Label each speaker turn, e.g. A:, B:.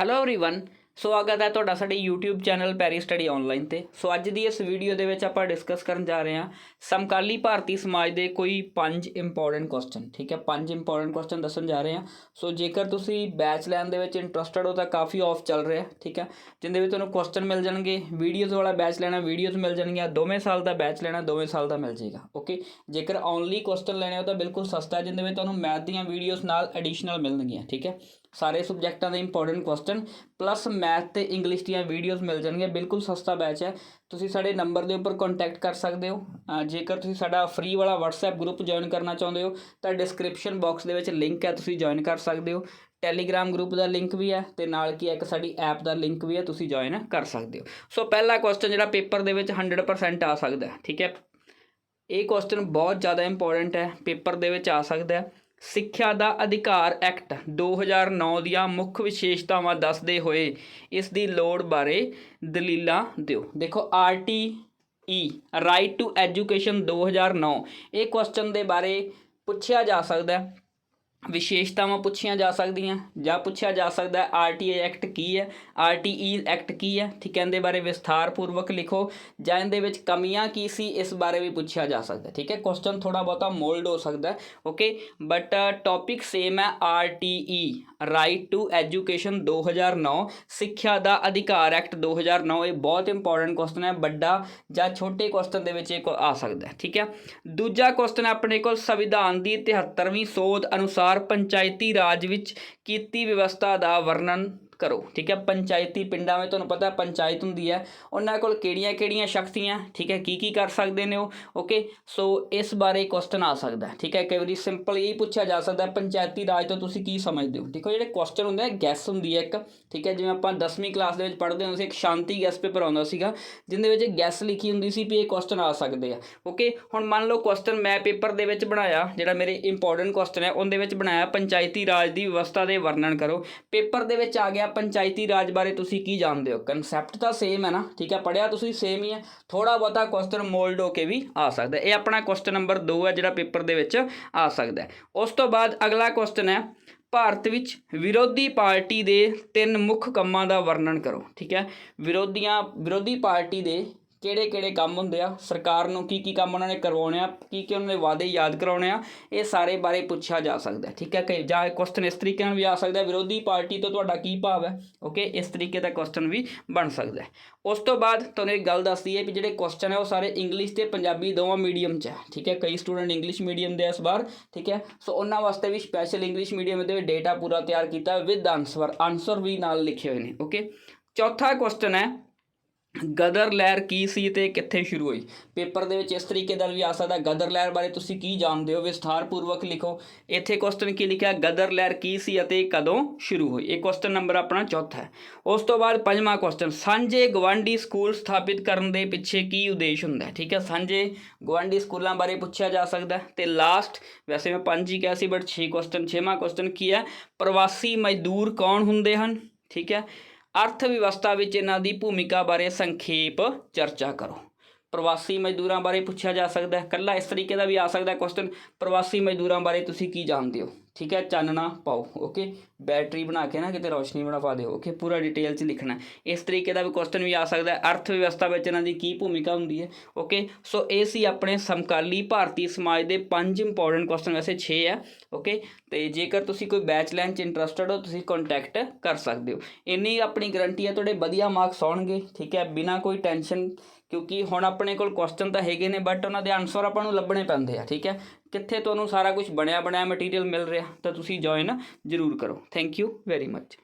A: Hello everyone ਸਵਾਗਤ ਹੈ ਤੁਹਾਡਾ ਸਾਡੇ YouTube ਚੈਨਲ ਪੈਰੀ ਸਟੱਡੀ ਆਨਲਾਈਨ ਤੇ ਸੋ ਅੱਜ ਦੀ ਇਸ ਵੀਡੀਓ ਦੇ ਵਿੱਚ ਆਪਾਂ ਡਿਸਕਸ ਕਰਨ ਜਾ ਰਹੇ ਹਾਂ ਸਮਕਾਲੀ ਭਾਰਤੀ ਸਮਾਜ ਦੇ ਕੋਈ ਪੰਜ ਇੰਪੋਰਟੈਂਟ ਕੁਐਸਚਨ ਠੀਕ ਹੈ ਪੰਜ ਇੰਪੋਰਟੈਂਟ ਕੁਐਸਚਨ ਦੱਸਣ ਜਾ ਰਹੇ ਹਾਂ ਸੋ ਜੇਕਰ ਤੁਸੀਂ ਬੈਚ ਲੈਣ ਦੇ ਵਿੱਚ ਇੰਟਰਸਟਡ ਹੋ ਤਾਂ ਕਾਫੀ ਆਫ ਚੱਲ ਰਿਹਾ ਠੀਕ ਹੈ ਜਿੰਦੇ ਵਿੱਚ ਤੁਹਾਨੂੰ ਕੁਐਸਚਨ ਮਿਲ ਜਾਣਗੇ ਵੀਡੀਓਜ਼ ਵਾਲਾ ਬੈਚ ਲੈਣਾ ਵੀਡੀਓਜ਼ ਮਿਲ ਜਾਣਗੀਆਂ ਦੋਵੇਂ ਸਾਲ ਦਾ ਬੈਚ ਲੈਣਾ ਦੋਵੇਂ ਸਾਲ ਦਾ ਮਿਲ ਜਾਏਗਾ ਓਕੇ ਜੇਕਰ ਓਨਲੀ ਕੁਐਸਚਨ ਲੈਣੇ ਹੋ ਤਾਂ ਬਿਲਕੁਲ ਸਸਤਾ ਹੈ ਜਿੰਦੇ ਵਿੱਚ ਤੁਹਾਨੂੰ ਮੈਥ ਦੀਆਂ ਵੀਡੀਓਜ਼ ਨਾਲ ਐਡੀਸ਼ਨਲ ਮਿਲਣਗੀਆਂ ਠੀਕ ਹੈ ਸਾਰੇ ਸਬਜੈਕਟਾਂ ਦੇ ਇੰਪੋਰਟੈਂਟ ਕੁਐਸਚਨ ਪਲੱਸ ਮੈਥ ਤੇ ਇੰਗਲਿਸ਼ ਦੀਆਂ ਵੀਡੀਓਜ਼ ਮਿਲ ਜਾਣਗੀਆਂ, ਬਿਲਕੁਲ ਸਸਤਾ ਬੈਚ ਹੈ। ਤੁਸੀਂ ਸਾਡੇ ਨੰਬਰ ਦੇ ਉੱਪਰ ਕੰਟੈਕਟ ਕਰ ਸਕਦੇ ਹੋ। ਜੇਕਰ ਤੁਸੀਂ ਸਾਡਾ ਫ੍ਰੀ ਵਾਲਾ WhatsApp ਗਰੁੱਪ ਜੁਆਇਨ ਕਰਨਾ ਚਾਹੁੰਦੇ ਹੋ, ਤਾਂ ਡਿਸਕ੍ਰਿਪਸ਼ਨ ਬਾਕਸ ਦੇ ਵਿੱਚ ਲਿੰਕ ਹੈ, ਤੁਸੀਂ ਜੁਆਇਨ ਕਰ ਸਕਦੇ ਹੋ। ਟੈਲੀਗ੍ਰਾਮ ਗਰੁੱਪ ਦਾ ਲਿੰਕ ਵੀ ਹੈ ਤੇ ਨਾਲ ਕੀ ਇੱਕ ਸਾਡੀ ਐਪ ਦਾ ਲਿੰਕ ਵੀ ਹੈ, ਤੁਸੀਂ ਜੁਆਇਨ ਕਰ ਸਕਦੇ ਹੋ। ਸੋ ਪਹਿਲਾ ਕੁਐਸਚਨ ਜਿਹੜਾ ਪੇਪਰ ਦੇ ਵਿੱਚ 100% ਆ ਸਕਦਾ ਠੀਕ ਹੈ? ਇਹ ਕੁਐਸਚਨ ਬਹੁਤ ਜ਼ਿਆਦਾ ਇੰਪੋਰਟੈਂਟ ਹੈ ਪੇਪਰ ਦੇ ਵਿੱਚ ਆ ਸਕਦਾ ਹੈ। ਸਿੱਖਿਆ ਦਾ ਅਧਿਕਾਰ ਐਕਟ 2009 ਦੀਆਂ ਮੁੱਖ ਵਿਸ਼ੇਸ਼ਤਾਵਾਂ ਦੱਸਦੇ ਹੋਏ ਇਸ ਦੀ ਲੋੜ ਬਾਰੇ ਦਲੀਲਾਂ ਦਿਓ। ਦੇਖੋ RT E right to education 2009 ਇਹ ਕੁਐਸਚਨ ਦੇ ਬਾਰੇ ਪੁੱਛਿਆ ਜਾ ਸਕਦਾ ਹੈ। ਵਿਸ਼ੇਸ਼ਤਾਵਾਂ ਪੁੱਛੀਆਂ ਜਾ ਸਕਦੀਆਂ ਜਾਂ ਪੁੱਛਿਆ ਜਾ ਸਕਦਾ ਹੈ ਆਰਟੀਆਈ ਐਕਟ ਕੀ ਹੈ? ਆਰਟੀਈ ਐਕਟ ਕੀ ਹੈ? ਠੀਕ ਹੈ, ਇਹਦੇ ਬਾਰੇ ਵਿਸਥਾਰਪੂਰਵਕ ਲਿਖੋ ਜਾਂ ਇਹਦੇ ਵਿੱਚ ਕਮੀਆਂ ਕੀ ਸੀ, ਇਸ ਬਾਰੇ ਵੀ ਪੁੱਛਿਆ ਜਾ ਸਕਦਾ ਠੀਕ ਹੈ? ਕੁਐਸਚਨ ਥੋੜਾ ਬਹੁਤਾ ਮੋਲਡ ਹੋ ਸਕਦਾ ਓਕੇ ਬਟ ਟੌਪਿਕ ਸੇਮ ਹੈ ਆਰਟੀਈ ਰਾਈਟ ਟੂ ਐਜੂਕੇਸ਼ਨ 2009 ਸਿੱਖਿਆ ਦਾ ਅਧਿਕਾਰ ਐਕਟ 2009 ਇਹ ਬਹੁਤ ਇੰਪੋਰਟੈਂਟ ਕੁਐਸਚਨ ਹੈ, ਵੱਡਾ ਜਾਂ ਛੋਟੇ ਕੁਐਸਚਨ ਦੇ ਵਿੱਚ ਇਹ ਕੋ- ਆ ਸਕਦਾ ਠੀਕ ਹੈ? ਦੂਜਾ ਕੁਐਸਚਨ ਆਪਣੇ ਕੋਲ ਸੰਵਿਧਾਨ ਦੀ 73ਵੀਂ ਸੋਧ ਅਨੁਸਾਰ ਪੰਚਾਇਤੀ ਰਾਜ ਵਿੱਚ ਕੀਤੀ ਵਿਵਸਥਾ ਦਾ ਵਰਣਨ ਕਰੋ, ਠੀਕ ਹੈ? ਪੰਚਾਇਤੀ ਪਿੰਡਾਂ ਵਿੱਚ ਤੁਹਾਨੂੰ ਪਤਾ ਪੰਚਾਇਤ ਹੁੰਦੀ ਹੈ। ਉਹਨਾਂ ਕੋਲ ਕਿਹੜੀਆਂ ਕਿਹੜੀਆਂ ਸ਼ਕਤੀਆਂ, ਠੀਕ ਹੈ? ਕੀ ਕੀ ਕਰ ਸਕਦੇ ਨੇ ਉਹ? ਓਕੇ ਸੋ ਇਸ ਬਾਰੇ ਕੁਐਸਚਨ ਆ ਸਕਦਾ ਠੀਕ ਹੈ? ਕਈ ਵਾਰੀ ਸਿੰਪਲ ਇਹ ਪੁੱਛਿਆ ਜਾ ਸਕਦਾ ਪੰਚਾਇਤੀ ਰਾਜ ਤੋਂ ਤੁਸੀਂ ਕੀ ਸਮਝਦੇ ਹੋ? ਦੇਖੋ, ਜਿਹੜੇ ਕੁਐਸਚਨ ਹੁੰਦੇ ਆ ਗੈਸ ਹੁੰਦੀ ਹੈ ਇੱਕ, ਠੀਕ ਹੈ? ਜਿਵੇਂ ਆਪਾਂ 10ਵੀਂ ਕਲਾਸ ਦੇ ਵਿੱਚ ਪੜ੍ਹਦੇ ਹੁੰਦੇ ਸੀ, ਇੱਕ ਸ਼ਾਂਤੀ ਗੈਸ ਪੇਪਰ ਆਉਂਦਾ ਸੀਗਾ, ਜਿੰਦੇ ਵਿੱਚ ਗੈਸ ਲਿਖੀ ਹੁੰਦੀ ਸੀ ਵੀ ਇਹ ਕੁਐਸਚਨ ਆ ਸਕਦੇ ਆ ਓਕੇ ਹੁਣ ਮੰਨ ਲਓ ਕੁਐਸਚਨ ਮੈਂ ਪੇਪਰ ਦੇ ਵਿੱਚ ਬਣਾਇਆ, ਜਿਹੜਾ ਮੇਰੇ ਇੰਪੋਰਟੈਂਟ ਕੁਐਸਚਨ ਹੈ, ਉਹਦੇ ਵਿੱਚ ਬਣਾਇਆ, ਪੰਚਾਇਤੀ ਰਾਜ ਦੀ ਵਿਵਸਥਾ ਦੇ ਵਰਣਨ ਕਰੋ। ਪੇਪਰ ਦੇ ਵਿੱਚ ਆ ਗਿਆ ਪੰਚਾਇਤੀ ਰਾਜ ਬਾਰੇ ਤੁਸੀਂ ਕੀ ਜਾਣਦੇ ਹੋ? ਕਨਸੈਪਟ ਤਾਂ ਸੇਮ ਹੈ ਨਾ, ਠੀਕ ਹੈ? ਪੜਿਆ ਤੁਸੀਂ ਸੇਮ ਹੀ ਹੈ। ਥੋੜਾ ਬਹੁਤਾ ਕੁਐਸਚਨ ਮੋਲਡ ਹੋ ਕੇ ਵੀ ਆ ਸਕਦਾ ਇਹ ਆਪਣਾ ਕੁਐਸਚਨ ਨੰਬਰ 2 ਹੈ, ਜਿਹੜਾ ਪੇਪਰ ਦੇ ਵਿੱਚ ਆ ਸਕਦਾ ਉਸ ਤੋਂ ਬਾਅਦ ਅਗਲਾ ਕੁਐਸਚਨ ਹੈ, ਭਾਰਤ ਵਿੱਚ ਵਿਰੋਧੀ ਪਾਰਟੀ ਦੇ ਤਿੰਨ ਮੁੱਖ ਕੰਮਾਂ ਦਾ ਵਰਣਨ ਕਰੋ, ਠੀਕ ਹੈ? ਵਿਰੋਧੀਆਂ, ਵਿਰੋਧੀ ਪਾਰਟੀ ਦੇ ਕਿਹੜੇ ਕਿਹੜੇ ਕੰਮ ਹੁੰਦੇ ਆ, ਸਰਕਾਰ ਨੂੰ ਕੀ ਕੀ ਕੰਮ ਉਹਨਾਂ ਨੇ ਕਰਵਾਉਣੇ ਆ ਕੀ ਕੀ ਉਹਨਾਂ ਦੇ ਵਾਅਦੇ ਯਾਦ ਕਰਾਉਣੇ ਆ, ਇਹ ਸਾਰੇ ਬਾਰੇ ਪੁੱਛਿਆ ਜਾ ਸਕਦਾ ਠੀਕ ਹੈ ਕਿ ਜਾਂ ਕੁਐਸਚਨ ਇਸ ਤਰੀਕੇ ਨਾਲ ਵੀ ਆ ਸਕਦਾ ਵਿਰੋਧੀ ਪਾਰਟੀ ਤੋਂ ਤੁਹਾਡਾ ਕੀ ਭਾਵ ਹੈ ਓਕੇ ਇਸ ਤਰੀਕੇ ਦਾ ਕੁਐਸਚਨ ਵੀ ਬਣ ਸਕਦਾ ਉਸ ਤੋਂ ਬਾਅਦ ਤੁਹਾਨੂੰ ਇੱਕ ਗੱਲ ਦੱਸਦੀ ਹੈ ਵੀ ਜਿਹੜੇ ਕੁਐਸਚਨ ਹੈ ਉਹ ਸਾਰੇ ਇੰਗਲਿਸ਼ ਤੇ ਪੰਜਾਬੀ ਦੋਵਾਂ ਮੀਡੀਅਮ 'ਚ ਹੈ, ਠੀਕ ਹੈ? ਕਈ ਸਟੂਡੈਂਟ ਇੰਗਲਿਸ਼ ਮੀਡੀਅਮ ਦੇ ਇਸ ਵਾਰ, ਠੀਕ ਹੈ? ਸੋ ਉਹਨਾਂ ਵਾਸਤੇ ਵੀ ਸਪੈਸ਼ਲ ਇੰਗਲਿਸ਼ ਮੀਡੀਅਮ ਦੇ ਡੇਟਾ ਪੂਰਾ ਤਿਆਰ ਕੀਤਾ ਵਿਦ ਆਨਸਰ ਆਨਸਰ ਵੀ ਨਾਲ ਲਿਖੇ ਹੋਏ ਨੇ ਓਕੇ ਚੌਥਾ ਕੁਐਸਚਨ ਹੈ ਗਦਰ ਲਹਿਰ ਕੀ ਸੀ ਤੇ ਕਿੱਥੇ ਸ਼ੁਰੂ ਹੋਈ? ਪੇਪਰ ਦੇ ਵਿੱਚ ਇਸ ਤਰੀਕੇ ਦਾ ਵੀ ਆ ਸਕਦਾ, ਗਦਰ ਲਹਿਰ ਬਾਰੇ ਤੁਸੀਂ ਕੀ ਜਾਣਦੇ ਹੋ? ਵਿਸਥਾਰਪੂਰਵਕ ਲਿਖੋ। ਇੱਥੇ ਕੁਐਸਚਨ ਕੀ ਲਿਖਿਆ? ਗਦਰ ਲਹਿਰ ਕੀ ਸੀ ਅਤੇ ਕਦੋਂ ਸ਼ੁਰੂ ਹੋਈ? ਇਹ ਕੁਐਸਚਨ ਨੰਬਰ ਆਪਣਾ ਚੌਥਾ ਹੈ। ਉਸ ਤੋਂ ਬਾਅਦ ਪੰਜਵਾਂ ਕੁਐਸਚਨ ਸਾਂਝੇ ਗਵਾਂਢੀ ਸਕੂਲ ਸਥਾਪਿਤ ਕਰਨ ਦੇ ਪਿੱਛੇ ਕੀ ਉਦੇਸ਼ ਹੁੰਦਾ ਹੈ? ਠੀਕ ਹੈ, ਸਾਂਝੇ ਗਵਾਂਢੀ ਸਕੂਲਾਂ ਬਾਰੇ ਪੁੱਛਿਆ ਜਾ ਸਕਦਾ ਹੈ। ਤੇ ਲਾਸਟ ਵੈਸੇ ਮੈਂ ਪੰਜ ਹੀ ਕਿਹਾ ਸੀ ਬਟ 6 ਕੁਐਸਚਨ ਛੇਵਾਂ ਕੁਐਸਚਨ ਕੀ ਹੈ? ਪ੍ਰਵਾਸੀ ਮਜ਼ਦੂਰ ਕੌਣ ਹੁੰਦੇ ਹਨ? ਠੀਕ ਹੈ ਅਰਥ ਵਿਵਸਥਾ ਵਿੱਚ ਇਹਨਾਂ ਦੀ ਭੂਮਿਕਾ ਬਾਰੇ ਸੰਖੇਪ ਚਰਚਾ ਕਰੋ। ਪ੍ਰਵਾਸੀ ਮਜ਼ਦੂਰਾਂ ਬਾਰੇ ਪੁੱਛਿਆ ਜਾ ਸਕਦਾ ਹੈ। ਕੱਲਾ ਇਸ ਤਰੀਕੇ ਦਾ ਵੀ ਆ ਸਕਦਾ ਕੁਐਸਚਨ ਪ੍ਰਵਾਸੀ ਮਜ਼ਦੂਰਾਂ ਬਾਰੇ ਤੁਸੀਂ ਕੀ ਜਾਣਦੇ ਹੋ? ਠੀਕ ਹੈ ਚਾਨਣਾ ਪਾਓ ਓਕੇ ਬੈਟਰੀ ਬਣਾ ਕੇ ਨਾ ਕਿਤੇ ਰੋਸ਼ਨੀ ਬਣਾ ਪਾ ਦਿਓ ਓਕੇ ਪੂਰਾ ਡਿਟੇਲ ਚ ਲਿਖਣਾ ਇਸ ਤਰੀਕੇ ਦਾ ਵੀ ਕੁਐਸਚਨ ਵੀ ਆ ਸਕਦਾ ਹੈ। ਅਰਥ ਵਿਵਸਥਾ ਵਿੱਚ ਇਹਨਾਂ ਦੀ ਕੀ ਭੂਮਿਕਾ ਹੁੰਦੀ ਹੈ ਓਕੇ ਸੋ ਇਹ ਸੀ ਆਪਣੇ ਸਮਕਾਲੀ ਭਾਰਤੀ ਸਮਾਜ ਦੇ ਪੰਜ ਇੰਪੋਰਟੈਂਟ ਕੁਐਸਚਨ ਵੈਸੇ 6 ਆ ਓਕੇ ਤੇ ਜੇਕਰ ਤੁਸੀਂ ਕੋਈ ਬੈਚ ਲੈਣ ਚ ਇੰਟਰਸਟਡ ਹੋ, ਤੁਸੀਂ ਕੰਟੈਕਟ ਕਰ ਸਕਦੇ ਹੋ। ਇੰਨੀ ਆਪਣੀ ਗਰੰਟੀ ਹੈ, ਤੁਹਾਡੇ ਵਧੀਆ ਮਾਰਕਸ ਆਉਣਗੇ, ਠੀਕ ਹੈ? ਬਿਨਾ ਕੋਈ ਟੈਨਸ਼ਨ ਕਿਉਂਕਿ ਹੁਣ ਆਪਣੇ ਕੋਲ ਕੁਐਸਚਨ ਤਾਂ ਹੈਗੇ ਨੇ ਬਟ ਉਹਨਾਂ ਦੇ ਆਨਸਰ ਆਪਾਂ ਨੂੰ ਲੱਭਣੇ ਪੈਂਦੇ ਆ, ਠੀਕ ਹੈ? ਕਿੱਥੇ ਤੁਹਾਨੂੰ ਸਾਰਾ ਕੁਝ ਬਣਿਆ ਬਣਾਇਆ ਮਟੀਰੀਅਲ ਮਿਲ ਰਿਹਾ, ਤਾਂ ਤੁਸੀਂ ਜੁਆਇਨ ਜ਼ਰੂਰ ਕਰੋ। Thank you very much